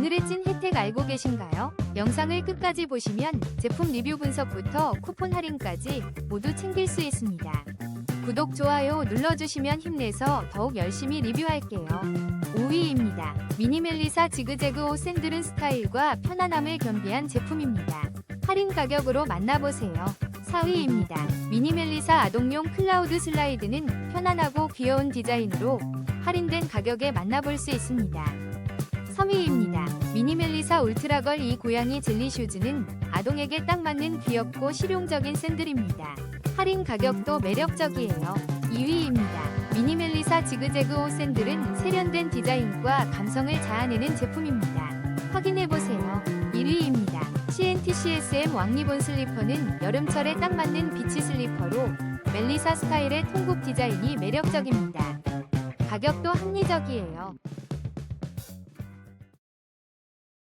오늘의 찐 혜택 알고 계신가요? 영상을 끝까지 보시면 제품 리뷰 분석부터 쿠폰 할인까지 모두 챙길 수 있습니다. 구독, 좋아요 눌러주시면 힘내서 더욱 열심히 리뷰할게요. 5위입니다. 미니멜리사 지그재그 옷 샌들은 스타일과 편안함을 겸비한 제품입니다. 할인 가격으로 만나보세요. 4위입니다. 미니멜리사 아동용 클라우드 슬라이드는 편안하고 귀여운 디자인으로 할인된 가격에 만나볼 수 있습니다. 3위입니다. 미니멜리사 울트라걸 이 고양이 젤리 슈즈는 아동에게 딱 맞는 귀엽고 실용적인 샌들입니다. 할인 가격도 매력적이에요. 2위입니다. 미니멜리사 지그재그 옷 샌들은 세련된 디자인과 감성을 자아내는 제품입니다. 확인해보세요. 1위입니다. CNTCSM 왕리본 슬리퍼는 여름철에 딱 맞는 비치 슬리퍼로 멜리사 스타일의 통굽 디자인이 매력적입니다. 가격도 합리적이에요.